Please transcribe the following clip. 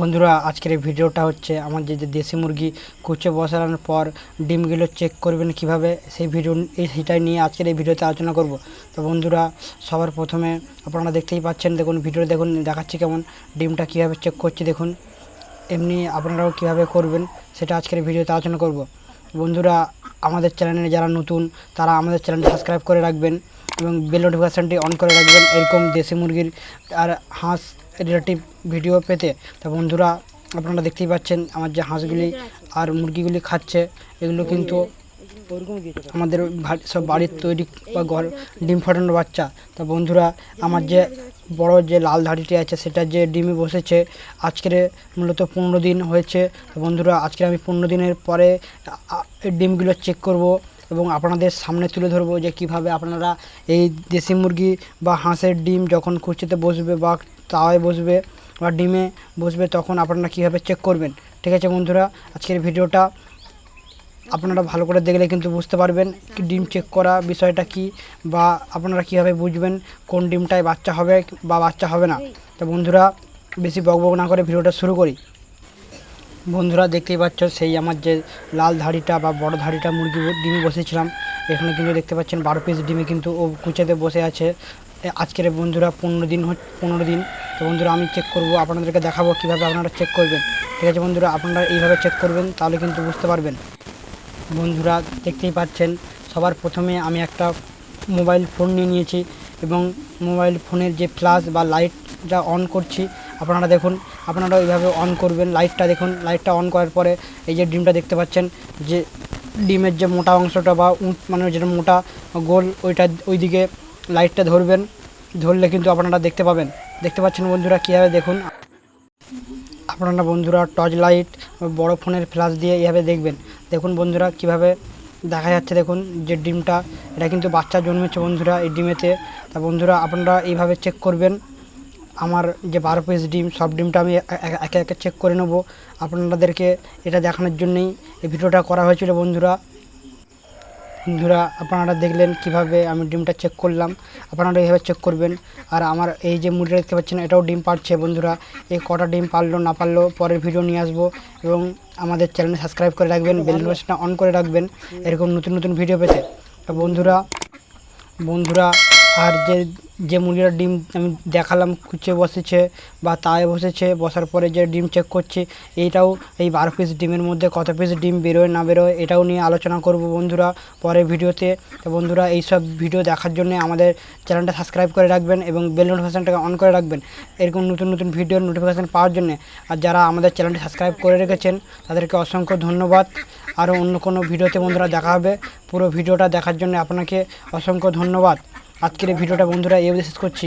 বন্ধুরা, আজকের ভিডিওটা হচ্ছে আমার যে দেশি মুরগি কুচে বসানোর পর ডিমগুলো চেক করবেন কীভাবে, সেই ভিডিও এই সেটাই নিয়ে আজকের এই ভিডিওতে আলোচনা করব। তো বন্ধুরা, সবার প্রথমে আপনারা দেখতেই পাচ্ছেন, দেখুন ভিডিও দেখুন, দেখাচ্ছি কেমন, ডিমটা কীভাবে চেক করছি দেখুন। এমনি আপনারাও কীভাবে করবেন, সেটা আজকের ভিডিওতে আলোচনা করব। বন্ধুরা, আমাদের চ্যানেলে যারা নতুন, তারা আমাদের চ্যানেলটি সাবস্ক্রাইব করে রাখবেন। এবং বেল নোটিফিকেশানটি অন করে রাখবেন। এরকম দেশি মুরগির আর হাঁস রিলেটিভ ভিডিও পেতে। তা বন্ধুরা, আপনারা দেখতেই পাচ্ছেন আমার যে হাঁসগুলি আর মুরগিগুলি খাচ্ছে। এগুলো কিন্তু আমাদের সব বাড়ির তৈরি বা ঘর ডিম ফাটানোর বাচ্চা। তা বন্ধুরা, আমার যে বড় যে লাল ধাড়িটি আছে, সেটা যে ডিমে বসেছে, আজকের মূলত পনেরো দিন হয়েছে। বন্ধুরা আজকে আমি পনেরো দিনের পরে ডিমগুলো চেক করব। এবং আপনাদের সামনে তুলে ধরবো যে কীভাবে আপনারা এই দেশি মুরগি বা হাঁসের ডিম যখন কুচিতে বসবে বা তাওয়ায় বসবে বা ডিমে বসবে তখন আপনারা কীভাবে চেক করবেন? ঠিক আছে বন্ধুরা, আজকের ভিডিওটা আপনারা ভালো করে দেখলে কিন্তু বুঝতে পারবেন ডিম চেক করা বিষয়টা কি বা আপনারা কীভাবে বুঝবেন কোন ডিমটায় বাচ্চা হবে বা বাচ্চা হবে না। তো বন্ধুরা, বেশি বকবক না করে ভিডিওটা শুরু করি। বন্ধুরা দেখতেই পাচ্ছ, সেই আমার যে লাল ধাড়িটা বা বড় ধাড়িটা মুরগি ডিমে বসেছিলাম। এখানে কিন্তু দেখতে পাচ্ছেন বারো পিস ডিমে কিন্তু ও কুচাতে বসে আছে। আজকের বন্ধুরা পনেরো দিন পনেরো দিন। তো বন্ধুরা আমি চেক করব, আপনাদেরকে দেখাবো কীভাবে আপনারা চেক করবেন। ঠিক আছে বন্ধুরা, আপনারা এইভাবে চেক করবেন, তাহলে কিন্তু বুঝতে পারবেন। বন্ধুরা দেখতেই পাচ্ছেন, সবার প্রথমে আমি একটা মোবাইল ফোন নিয়ে নিয়েছি এবং মোবাইল ফোনের যে ফ্ল্যাশ বা লাইটটা অন করছি, আপনারা দেখুন আপনারা এইভাবে অন করবেন। লাইটটা দেখুন লাইটটা অন করার পরে এই যে ডিমটা দেখতে পাচ্ছেন, যে ডিমের যে মোটা অংশটা বা উঁচ মানে যেটা মোটা গোল, ওইটা ওইদিকে লাইটটা ধরবেন। ধরলে কিন্তু আপনারা দেখতে পাবেন। দেখতে পাচ্ছেন বন্ধুরা কীভাবে দেখুন? আপনারা বন্ধুরা টর্চ লাইট বড় ফোনের ফ্ল্যাশ দিয়ে এইভাবে দেখবেন। দেখুন বন্ধুরা কীভাবে দেখা যাচ্ছে, দেখুন যে ডিমটা, এটা কিন্তু বাচ্চা জন্মেছে বন্ধুরা এই ডিমেতে। তা বন্ধুরা আপনারা এইভাবে চেক করবেন। আমার যে বারো পিস ডিম, সব ডিমটা আমি একে একে চেক করে নেব। আপনাদেরকে এটা দেখানোর জন্যই এই ভিডিওটা করা হয়েছিল, বন্ধুরা। বন্ধুরা, আপনারা দেখলেন কীভাবে আমি ডিমটা চেক করলাম। আপনারা এইভাবে চেক করবেন। আর আমার এই যে মুরগিটা দেখতে পাচ্ছেন, এটাও ডিম পারছে বন্ধুরা। এই কটা ডিম পারল না পারল পরের ভিডিও নিয়ে আসব। এবং আমাদের চ্যানেল সাবস্ক্রাইব করে রাখবেন বেল নোটিফিকেশনটা অন করে রাখবেন, এরকম নতুন নতুন ভিডিও পেতে। বন্ধুরা বন্ধুরা আর যে যে মুরগিটা ডিম আমি দেখালাম, কুচে বসেছে বা তায়ে বসেছে, বসার পরে যে ডিম চেক করছি এইটাও এই বারো পিস ডিমের মধ্যে কত পিস ডিম বেরোয়, না বেরোয়, এটাও নিয়ে আলোচনা করব বন্ধুরা পরের ভিডিওতে। তো বন্ধুরা এই সব ভিডিও দেখার জন্য আমাদের চ্যানেলটা সাবস্ক্রাইব করে রাখবেন এবং বেল নোটিফিকেশানটাকে অন করে রাখবেন। এরকম নতুন নতুন ভিডিওর নোটিফিকেশান পাওয়ার জন্য। আর যারা আমাদের চ্যানেলটি সাবস্ক্রাইব করে রেখেছেন, তাদেরকে অসংখ্য ধন্যবাদ। আরও অন্য কোনো ভিডিওতে বন্ধুরা দেখা হবে। পুরো ভিডিওটা দেখার জন্য আপনাকে অসংখ্য ধন্যবাদ। আজকের এই ভিডিওটা বন্ধুরা এই শেষ করছি।